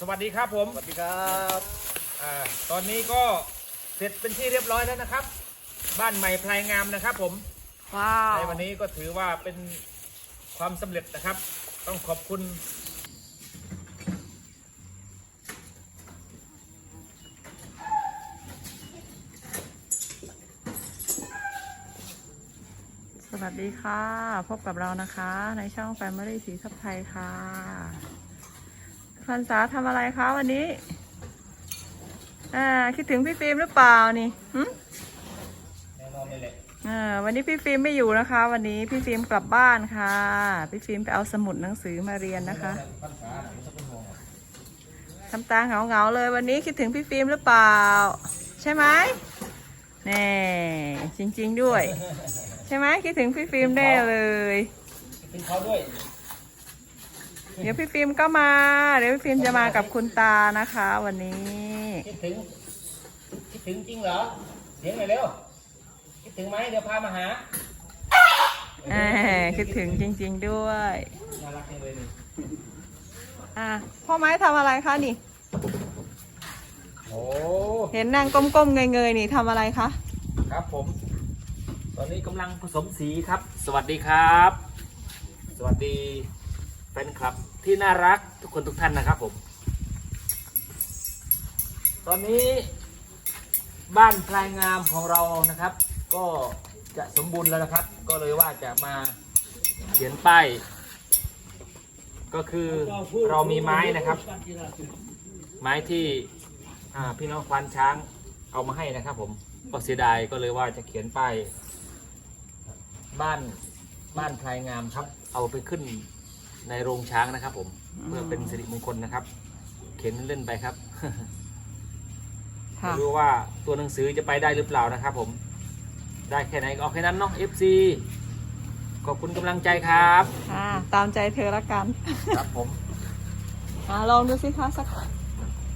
สวัสดีครับผมสวัสดีครับอ่าตอนนี้ก็เสร็จเป็นที่เรียบร้อยแล้วนะครับ บ้านใหม่พลายงามนะครับ ผมว้าว ในวันนี้ก็ถือว่าเป็นความสำเร็จนะครับ ต้องขอบคุณ สวัสดีค่ะ พบกับเรานะคะ ในช่อง Family สีทับไทยค่ะ พันษาทำอะไรคะวันนี้ อ่า คิดถึงพี่ฟิล์มหรือเปล่านี่หึแน่นอนเลยแหละอ่าวันนี้พี่ฟิล์มไม่อยู่นะคะ วันนี้พี่ฟิล์มกลับบ้านค่ะ พี่ฟิล์มไปเอาสมุดหนังสือมาเรียนนะคะพันษาหน่อยสักเป็นห่วงทำตาเหงาๆเลย วันนี้คิดถึงพี่ฟิล์มหรือเปล่า ใช่ไหมแน่จริง ๆด้วย ใช่ไหมคิดถึงพี่ฟิล์มแน่เลยเป็นเขาด้วย เดี๋ยวพี่ฟิล์มก็มา เดี๋ยวพี่ฟิล์มจะมากับคุณตานะคะ วันนี้คิดถึงคิดถึงจริงเหรอเสียงหน่อยเร็วคิดถึงไหมเดี๋ยวพามาหาแหมคิดถึงจริง ๆด้วยน่ารักจังเลยนี่อะพ่อไม้ทำอะไรคะนี่ โอ้เห็นนางก้มๆเงยๆนี่ทำอะไรคะครับผม ตอนนี้กำลังผสมสีครับ สวัสดีครับ สวัสดี แฟนคลับที่น่ารักทุกคนทุกท่านนะครับผม ตอนนี้บ้านพลายงามของเรานะครับ ก็จะสมบูรณ์แล้วนะครับ ก็เลยว่าจะมาเขียนป้ายก็คือเรามีไม้นะครับ ไม้ที่พี่น้องควานช้างเอามาให้นะครับ ผมก็เสียดายก็เลยว่าจะเขียนป้ายบ้านบ้านพลายงามครับ เอาไปขึ้น ในโรงช้างนะครับ ผม เพื่อเป็นสิริมงคลนะครับ เขียนเล่นๆไปครับค่ะไม่รู้ว่าตัวหนังสือจะไปได้หรือเปล่านะครับ ผม ได้แค่ไหนก็เอาแค่นั้นเนาะ FC ขอบคุณกำลังใจครับอ่าตามใจเธอละกันครับผม อ่าลองดูสิคะสัก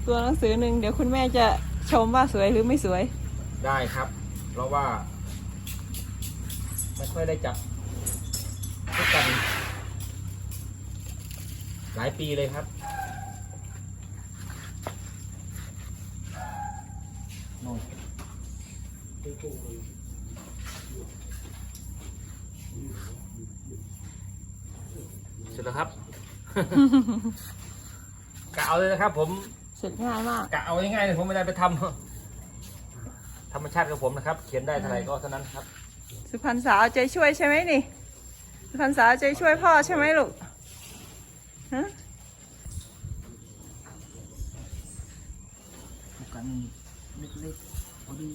ตัวหนังสือหนึ่งเดี๋ยวคุณแม่จะชมว่าสวยหรือไม่สวย ได้ครับ เพราะว่า ไม่ค่อยได้จับด้วยกัน หลายปีเลยครับโน่นเสร็จแล้วครับ กะเอาเลยนะครับ ผมเสร็จง่ายมาก กะเอาง่ายๆเลยผมไม่ได้ไปทำธรรมชาติของผมนะครับ เขียนได้เท่าไหร่ก็เท่านั้นครับ สุพรรณสาวใจช่วยใช่ไหมนี่ สุพรรณสาวใจช่วยพ่อใช่ไหมลูก ฮะกันเล็กๆพอดี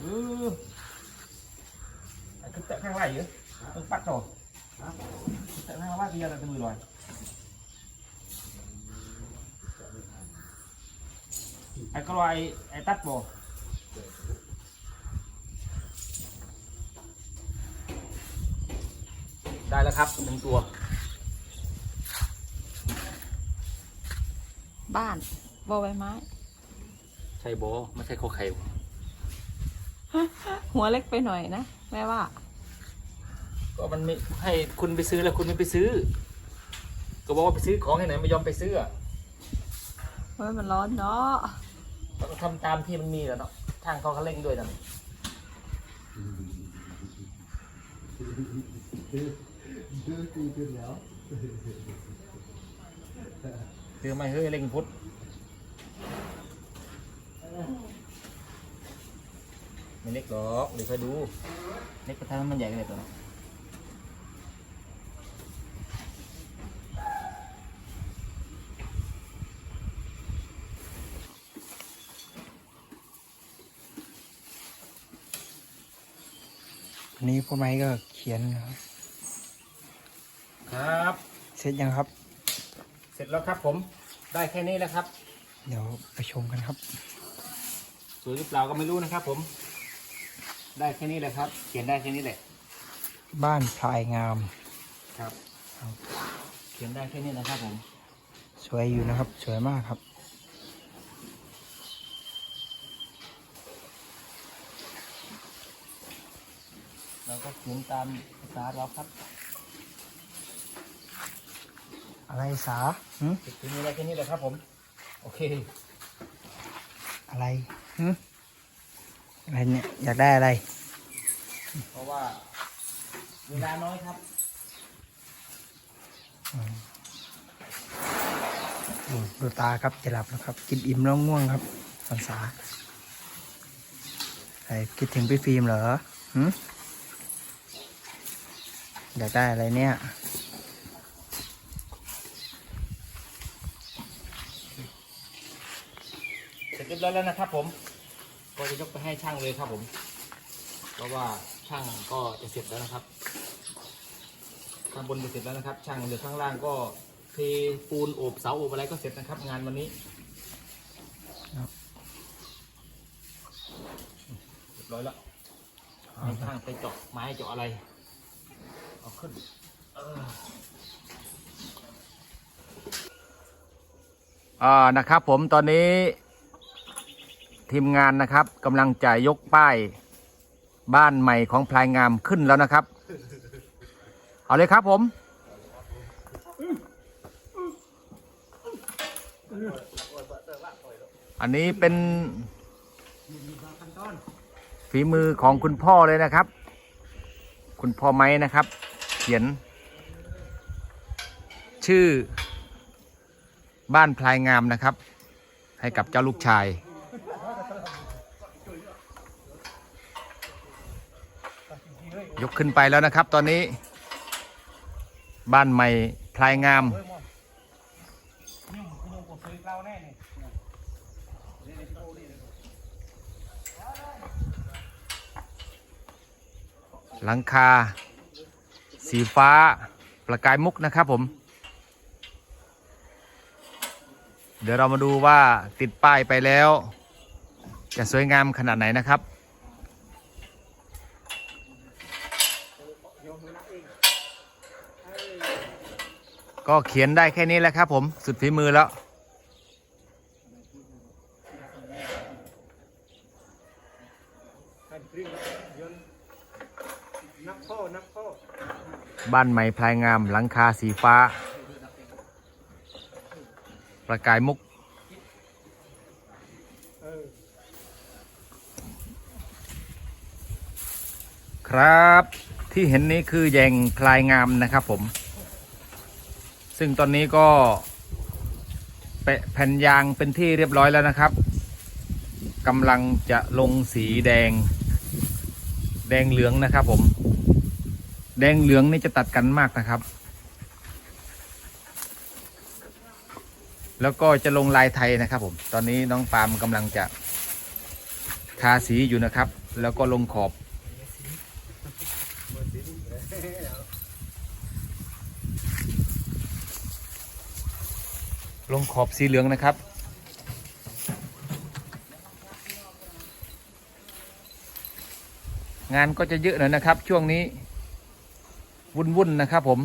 เออไอ้คือ แตะข้างไหล่เหรอต้องปัดต่อแตะข้างว่าเดียวเราจะมือลอยไอ้ก็ลอยไอ้ตัดโบได้แล้วครับหนึ่งตัว บ้านบอใบไม้ ใช่โบไม่ใช่โคไข่ หัวเล็กไปหน่อยนะ แม่ว่า ก็มันไม่ให้คุณไปซื้อแล้วคุณไม่ไปซื้อ ก็บอกว่าไปซื้อของให้ไหนไม่ยอมไปซื้ออะเฮ้ยมันร้อนเนาะต้องทำตามที่มันมีแหล้วเนาะทางเขาเขาเร่งด้วยนะดื้อตีขึ้นแล้วคือไม่เฮ้ยเร่งพุทธไม่เล็กหรอกเดี๋ยวค่อยดู เล็กกระทั่งมันใหญ่กันเลยตัวเนาะ นนี้พ่อไม้ก็เขียนนะครับครับ เสร็จยังครับ เสร็จแล้วครับผมได้แค่นี้แล้วครับ เดี๋ยวไปชมกันครับ สวยหรือเปล่าก็ไม่รู้นะครับ ผม ได้แค่นี้แหละครับ เขียนได้แค่นี้แหละ บ้านพลายงามครับโอเคขียนได้แค่นี้นะครับผม สวยอยู่นะครับ สวยมากครับ เราก็เขียนตามภาษาเราครับอะไรสาหึเขียนได้แค่นี้เลยครับผม โอเค อะไรหึอะไรเนี่ยอยากได้อะไร เพราะว่าเวลาน้อยครับดูดูตาครับจะหลับแล้วครับ กินอิ่มแล้วง่วงครับสันสาใครคิดถึงพี่ฟิล์มเหรอหึ อยากได้อะไรเนี่ย เสร็จเรียบร้อยแล้วนะครับผม ก็จะยกไปให้ช่างเลยครับผม เพราะว่าช่างก็จะเสร็จแล้วนะครับ ข้างบนจะเสร็จแล้วนะครับ ช่างเหลือข้างล่างก็เทปูนโอบเสาโอบอะไรก็เสร็จนะครับ งานวันนี้ครับเรียบร้อยแล้วให้ช่างไปเจาะไม้เจาะอะไร เอาขึ้นเอออ่านะครับผมตอนนี้ทีมงานนะครับกำลังจะยกป้ายบ้านใหม่ของพลายงามขึ้นแล้วนะครับ เอาเลยครับผมอันนี้เป็นฝีมือของคุณพ่อเลยนะครับ คุณพ่อไม้นะครับ ขียน ชื่อบ้านพลายงามนะครับ ให้กับเจ้าลูกชาย ยกขึ้นไปแล้วนะครับ ตอนนี้ บ้านใหม่พลายงามหลังคา สีฟ้าประกายมุกนะครับผม เดี๋ยวเรามาดูว่าติดป้ายไปแล้ว จะสวยงามขนาดไหนนะครับก็เขียนได้แค่นี้แหละครับผมสุดฝีมือแล้ว บ้านใหม่พลายงามหลังคาสีฟ้า ประกายมุกครับที่เห็นนี้คือแยงพลายงามนะครับผม ซึ่งตอนนี้ก็แปะแผ่นยางเป็นที่เรียบร้อยแล้วนะครับกำลังจะลงสีแดง แดงเหลืองนะครับผม แดงเหลืองนี่จะตัดกันมากนะครับ แล้วก็จะลงลายไทยนะครับ ผม ตอนนี้น้องปาล์มกำลังจะทาสีอยู่นะครับ แล้วก็ลงขอบ ลงขอบสีเหลืองนะครับงานก็จะเยอะหน่อยนะครับ ช่วงนี้ วุ่นๆนะครับผม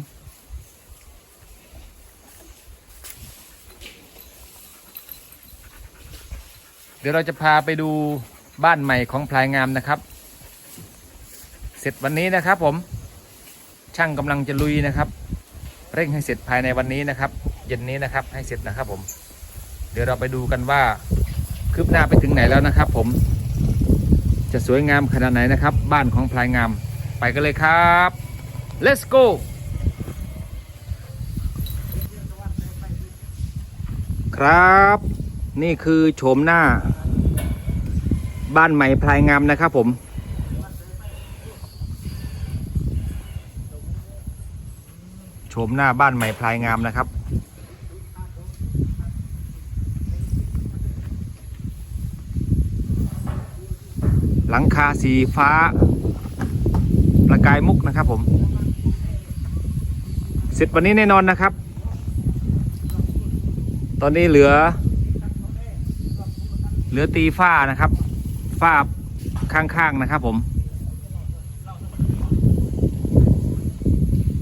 เดี๋ยวเราจะพาไปดูบ้านใหม่ของพลายงามนะครับ เสร็จวันนี้นะครับผม ช่างกำลังจะลุยนะครับ เร่งให้เสร็จภายในวันนี้นะครับ เย็นนี้นะครับให้เสร็จนะครับผม เดี๋ยวเราไปดูกันว่าคืบหน้าไปถึงไหนแล้วนะครับ ผม จะสวยงามขนาดไหนนะครับ บ้านของพลายงามไปกันเลยครับ let's go ครับ นี่คือโฉมหน้า บ้านใหม่พลายงามนะครับผม โฉมหน้าบ้านใหม่พลายงามนะครับหลังคาสีฟ้า ประกายมุกนะครับผม เสร็จวันนี้แน่นอนนะครับ ตอนนี้เหลือ เหลือตีฝ้านะครับ ฝ้าข้างๆนะครับ ผม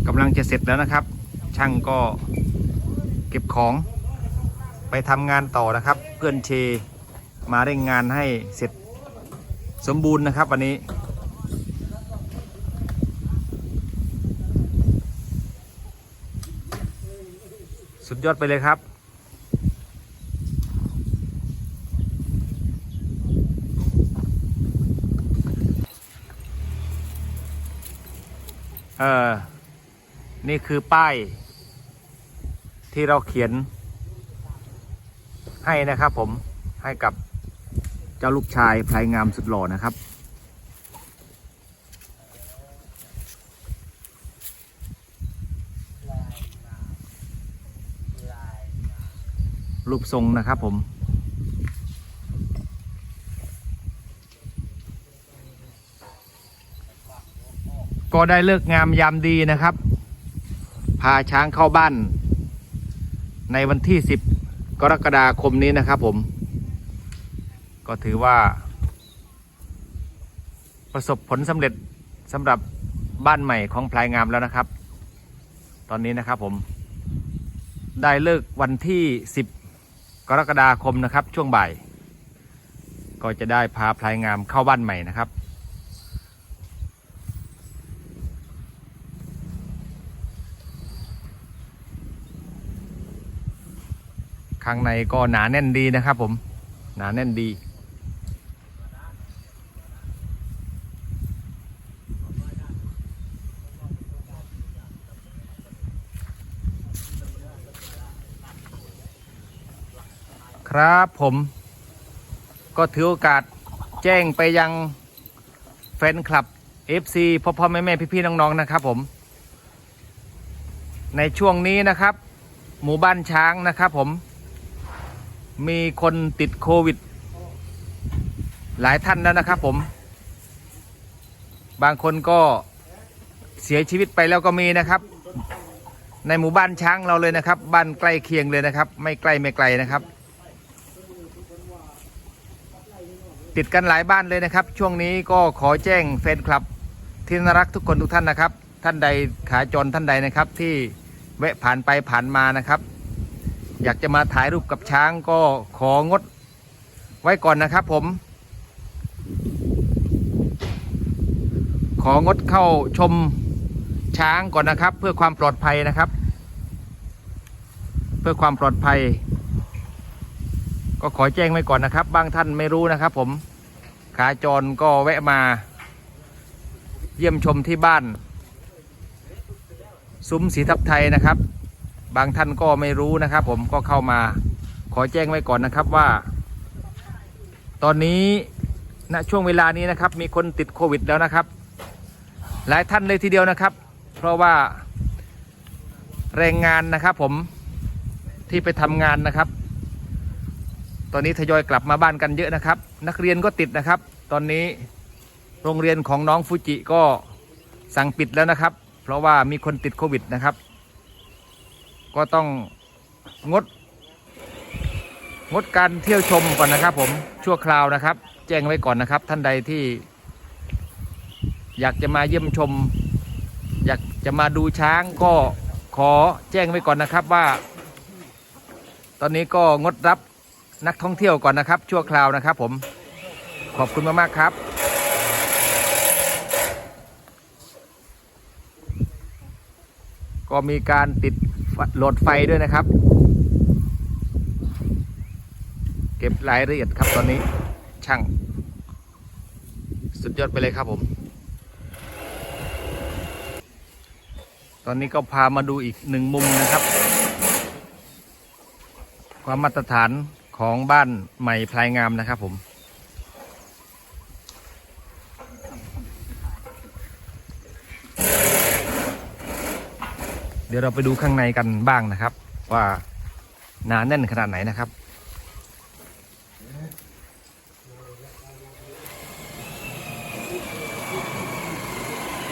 กำลังจะเสร็จแล้วนะครับ ช่างก็เก็บของ ไปทำงานต่อนะครับ เพื่อนเชมาเร่งงานให้เสร็จสมบูรณ์นะครับ วันนี้ สุดยอดไปเลยครับ เออ นี่คือป้าย ที่เราเขียน ให้นะครับผมให้กับเจ้าลูกชายพลายงามสุดหล่อนะครับ รูปทรงนะครับผม ก็ได้เลิกงามยามดีนะครับ พาช้างเข้าบ้าน ในวันที่ 10 กรกฎาคมนี้นะครับผม ก็ถือว่า ประสบผลสำเร็จสำหรับบ้านใหม่ของพลายงามแล้วนะครับ ตอนนี้นะครับผมได้เลิกวันที่ 10 กรกฎาคมนะครับ ช่วงบ่าย ก็จะได้พาพลายงามเข้าบ้านใหม่นะครับ ข้างในก็หนาแน่นดีนะครับผม หนาแน่นดี ครับผมก็ถือโอกาสแจ้งไปยังแฟนคลับ FC พ่อพ่อแม่แม่พี่ๆน้องๆนะครับผม ในช่วงนี้นะครับ หมู่บ้านช้างนะครับผม มีคนติดโควิด หลายท่านแล้วนะครับผม บางคนก็เสียชีวิตไปแล้วก็มีนะครับ ในหมู่บ้านช้างเราเลยนะครับ บ้านใกล้เคียงเลยนะครับ ไม่ใกล้ไม่ไกลนะครับ ติดกันหลายบ้านเลยนะครับ ช่วงนี้ก็ขอแจ้งแฟนคลับที่น่ารักทุกคนทุกท่านนะครับ ท่านใดขาจรท่านใดนะครับ ที่แวะผ่านไปผ่านมานะครับ อยากจะมาถ่ายรูปกับช้างก็ของดไว้ก่อนนะครับ ผม ของดเข้าชมช้างก่อนนะครับ เพื่อความปลอดภัยนะครับ เพื่อความปลอดภัย ก็ขอแจ้งไว้ก่อนนะครับ บางท่านไม่รู้นะครับผมขาจรก็แวะมา เยี่ยมชมที่บ้าน ซุ้มสีทับไทยนะครับ บางท่านก็ไม่รู้นะครับผมก็เข้ามา ขอแจ้งไว้ก่อนนะครับว่า ตอนนี้ณช่วงเวลานี้นะครับ มีคนติดโควิดแล้วนะครับ หลายท่านเลยทีเดียวนะครับ เพราะว่าแรงงานนะครับผมที่ไปทำงานนะครับ ตอนนี้ทยอยกลับมาบ้านกันเยอะนะครับ นักเรียนก็ติดนะครับ ตอนนี้โรงเรียนของน้องฟูจิก็สั่งปิดแล้วนะครับ เพราะว่ามีคนติดโควิดนะครับ ก็ต้องงด งดการเที่ยวชมก่อนนะครับ ผมชั่วคราวนะครับ แจ้งไว้ก่อนนะครับ ท่านใดที่ อยากจะมาเยี่ยมชม อยากจะมาดูช้างก็ขอแจ้งไว้ก่อนนะครับว่า ตอนนี้ก็งดรับ นักท่องเที่ยวก่อนนะครับ ชั่วคราวนะครับ ผมขอบคุณมากๆครับก็มีการติดโหลดไฟด้วยนะครับ เก็บรายละเอียดครับตอนนี้ช่าง สุดยอดไปเลยครับผม ตอนนี้ก็พามาดูอีกหนึ่งมุมนะครับ ความมาตรฐาน ของบ้านใหม่พลายงามนะครับผม เดี๋ยวเราไปดูข้างในกันบ้างนะครับ ว่าหนาแน่นขนาดไหนนะครับ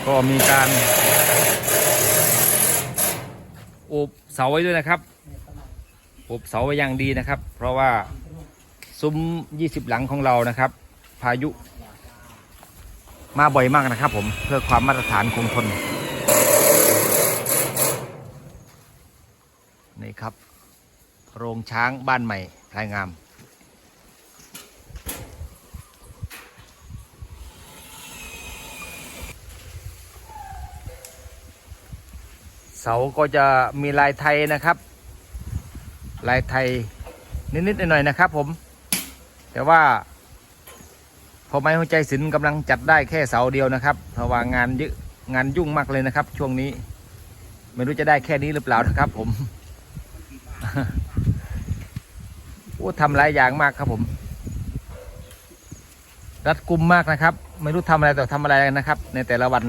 ก็มีการอบเสาไว้ด้วยนะครับ โอบเสาไว้อย่างดีนะครับ เพราะว่าซุ้ม 20 หลังของเรานะครับ พายุมาบ่อยมากนะครับผมเพื่อความมาตรฐานคงทนนี่ครับ โรงช้างบ้านใหม่พลายงาม เสาก็จะมีลายไทยนะครับ ลายไทยนิดๆหน่อยๆนะครับผม แต่ว่าพอไม้หัวใจศิลป์กำลังจัดได้แค่เสาเดียวนะครับ เพราะว่างานเยอะงานยุ่งมากเลยนะครับ ช่วงนี้ ไม่รู้จะได้แค่นี้หรือเปล่านะครับผมโอ้ทำหลายอย่างมากครับผม รัดกุมมากนะครับ ไม่รู้ทำอะไรแต่อทำอะไรนะครับ ในแต่ละวัน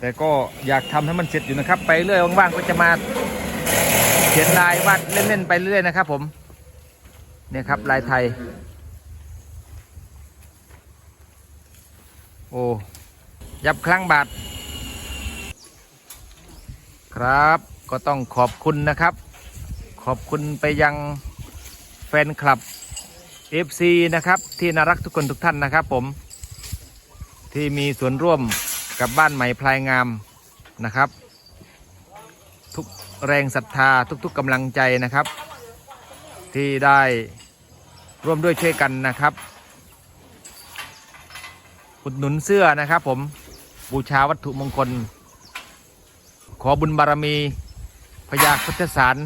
แต่ก็อยากทำให้มันเสร็จอยู่นะครับ ไปเรื่อยว่างๆก็จะมา เขียนลายวาดเล่นๆไปเรื่อยนะครับ ผม เนี่ยครับลายไทย โอ้ยับครั้งบาท ครับก็ต้องขอบคุณนะครับ ขอบคุณไปยังแฟนคลับ FC นะครับ ที่น่ารักทุกคนทุกท่านนะครับ ผม ที่มีส่วนร่วมกับบ้านใหม่พลายงามนะครับ แรงศรัทธาทุกๆกำลังใจนะครับ ที่ได้ร่วมด้วยช่วยกันนะครับอุดหนุนเสื้อนะครับ ผมบูชาวัตถุมงคล ขอบุญบารมีพญาพุทธสาร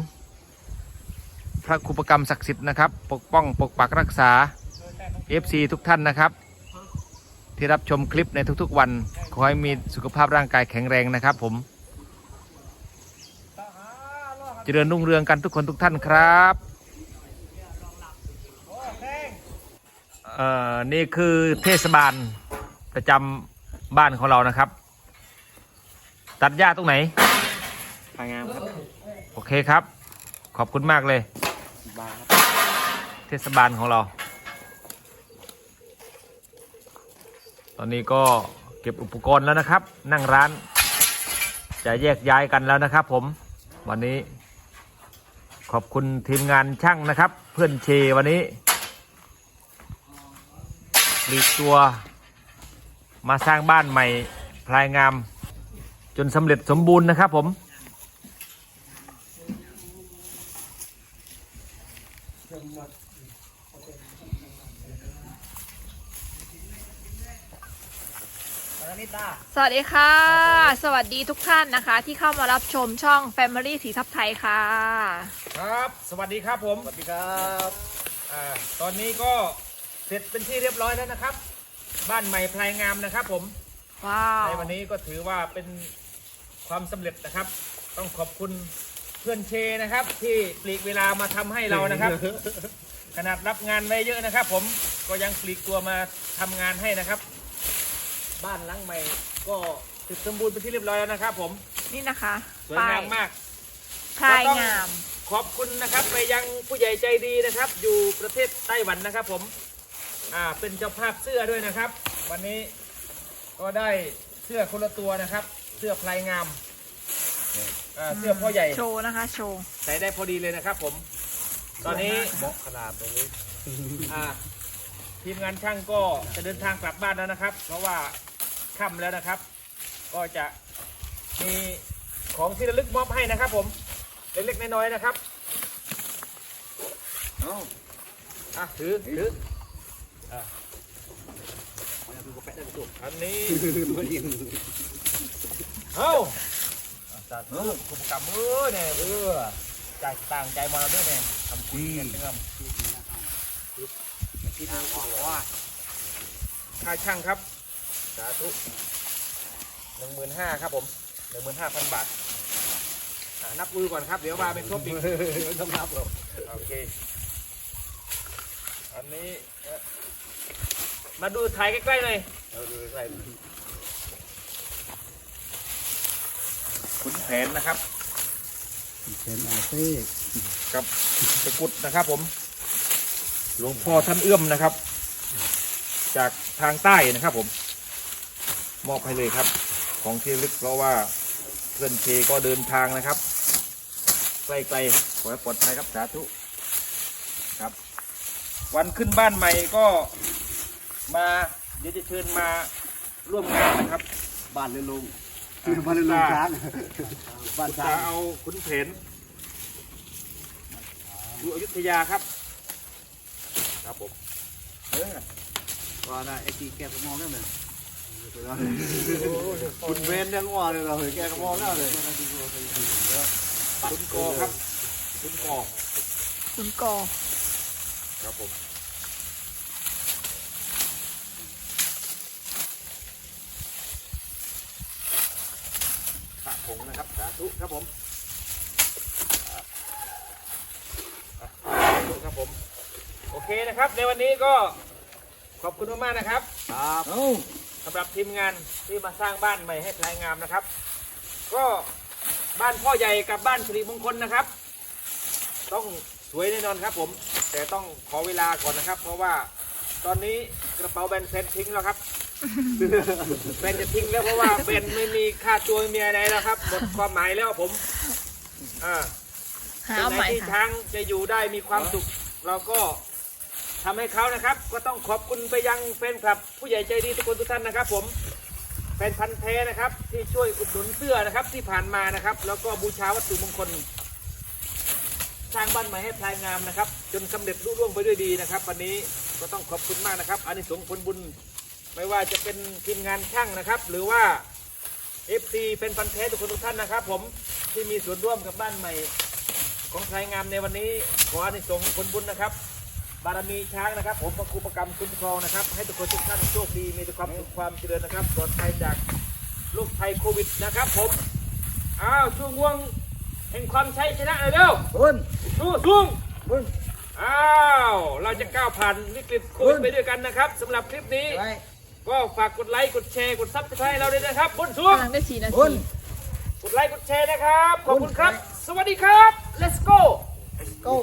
พระคุปกรรมศักดิ์สิทธิ์นะครับ ปกป้องปกปักรักษา FC ทุกท่านนะครับ ที่รับชมคลิปในทุกๆวัน ขอให้มีสุขภาพร่างกายแข็งแรงนะครับผม เจริญรุ่งเรืองกันทุกคนทุกท่านครับเอ่อนี่คือเทศบาลประจำบ้านของเรานะครับ ตัดหญ้าตรงไหนพายงามครับโอเคครับ ขอบคุณมากเลย บาครับเทศบาลของเรา ตอนนี้ก็เก็บอุปกรณ์แล้วนะครับ นั่งร้าน จะแยกย้ายกันแล้วนะครับผม วันนี้ ขอบคุณทีมงานช่างนะครับ เพื่อนเชวันนี้ปลีกตัว มาสร้างบ้านใหม่พลายงาม จนสำเร็จสมบูรณ์นะครับผม สวัสดีค่ะ สวัสดีทุกท่านนะคะ ที่เข้ามารับชมช่อง Family สีทับไทยค่ะ ครับ สวัสดีครับผม สวัสดีครับอ่าตอนนี้ก็เสร็จเป็นที่เรียบร้อยแล้วนะครับ บ้านใหม่พลายงามนะครับผม ว้าว ในวันนี้ก็ถือว่าเป็นความสำเร็จนะครับ ต้องขอบคุณเพื่อนเชนะครับ ที่ปลีกเวลามาทำให้เรานะครับ ขนาดรับงานไว้เยอะนะครับ ผมก็ยังปลีกตัวมาทำงานให้นะครับ บ้านหลังใหม่ ก็เสร็จสมบูรณ์เป็นที่เรียบร้อยแล้วนะครับผมนี่นะคะสวยงามมากพลายงาม ขอบคุณนะครับ ไปยังผู้ใหญ่ใจดีนะครับ อยู่ประเทศไต้หวันนะครับ ผมอ่าเป็นเจ้าภาพเสื้อด้วยนะครับ วันนี้ก็ได้เสื้อคนละตัวนะครับ เสื้อพลายงามอ่าเสื้อพ่อใหญ่โชว์นะคะ โชว์ ใส่ได้พอดีเลยนะครับ ผม ตอนนี้เหมาะขนาดตรงนี้อ่า ทีมงานช่างก็จะเดินทางกลับบ้านแล้วนะครับ เพราะว่าค่ำแล้วนะครับ ก็จะมีของที่ระลึกมอบให้นะครับ ผมเล็กๆน้อยๆนะครับเอ้าอะถือถือมาดูกาแฟได้ไหมตุ๊กอันนี้ตัวยิงเอ้าจัดเออกุมกรรมเออเนี่ยเออจ่ายต่างใจมาแล้วด้วยเนี่ยทำคุยกันนะครับ คิดว่าค่าช่างครับ สาธุหนึ่งหมื่นห้าครับผมหนึ่งหมื่นห้าพันบาทอะนับมือก่อนครับ เดี๋ยวมาเป็นครบอีกต้องนับหรอกโอเค อันนี้เอ่อมาดูถ่ายใกล้ๆเลยเอาดูใส่ขุนแผนนะครับเข็นอาเซ่ กับตะกรุดนะครับผม หลวงพ่อท่านเอื้อมนะครับ จากทางใต้นะครับผม มอบให้เลยครับ ของที่ระลึกเพราะว่าเพื่อนเคก็เดินทางนะครับไกลๆขอให้ปลอดภัยครับสาธุครับ วันขึ้นบ้านใหม่ก็มาเดี๋ยวจะเชิญมาร่วมงานนะครับ บ้านเรือนลุงบ้านเรือนลุงช้างบ้านช้าจะงเอาขุนเพนอยู่อยุธยาครับ ครับผมว่าน่ะไอ้ที่แกก็มองนั่นน่ะคุณเวนยังว่าเลยเราแกก็มองนั่นเลยคุณกอครับคุณกอคุณกอครับผมพระผงนะครับสาธุครับผมอะสาธุครับผม โอ เคนะครับในวันนี้ก็ขอบคุณมากๆนะครับครับสำหรับทีมงานที่มาสร้างบ้านใหม่ให้พลายงามนะครับ ก็บ้านพ่อใหญ่กับบ้านสิริมงคลนะครับ ต้องสวยแน่นอนครับผม แต่ต้องขอเวลาก่อนนะครับ เพราะว่าตอนนี้กระเป๋าแบนเซนทิ้งแล้วครับแบนจะทิ้งแล้วเพราะว่าแบนไม่มีค่าตัวไม่มีอะไรแล้วครับหมดความหมายแล้วผมอ่าหาตรงไหนใหม่ที่ค่ะช้างจะอยู่ได้มีความสุขเราก็ ทำให้เขานะครับ ก็ต้องขอบคุณไปยังแฟนคลับ ผู้ใหญ่ใจดีทุกคนทุกท่านนะครับ ผมแฟนพันธ์แท้นะครับ ที่ช่วยอุดหนุนเสื้อนะครับที่ผ่านมานะครับ แล้วก็บูชาวัตถุมงคล สร้างบ้านใหม่ให้พลายงามนะครับ จนสำเร็จรุ่ร่วงไปด้วยดีนะครับ วันนี้ก็ต้องขอบคุณมากนะครับอานิสงส์ผลบุญ ไม่ว่าจะเป็นทีมงานช่างนะครับ หรือว่า FC เป็นพันธ์แท้ทุกคนทุกท่านนะครับ ผมที่มีส่วนร่วมกับบ้านใหม่ ของพลายงามในวันนี้ขออานิสงส์ผลบุญนะครับ บารมีช้างนะครับ ผมประคูประกรรมคุ้มครองนะครับ ให้ทุกคนทุกท่านโชคดีมีแต่ความสุขความเจริญนะครับปลอดภัยจากโรคภัยโควิดนะครับ ผมอ้าวช่วงวงแห่งความชัยชนะหน่อยเร็วคุณสู้สู้คุณอ้าวเราจะก้าวผ่านวิกฤตโควิดไปด้วยกันนะครับสำหรับคลิปนี้ไปก็ฝากกดไลค์กดแชร์กดซับสไครต์เราด้วยนะครับบนสูงกำลังได้สี่นาคุทีณกดไลค์กดแชร์นะครับขอบคุณครับ สวัสดีครับ let's go go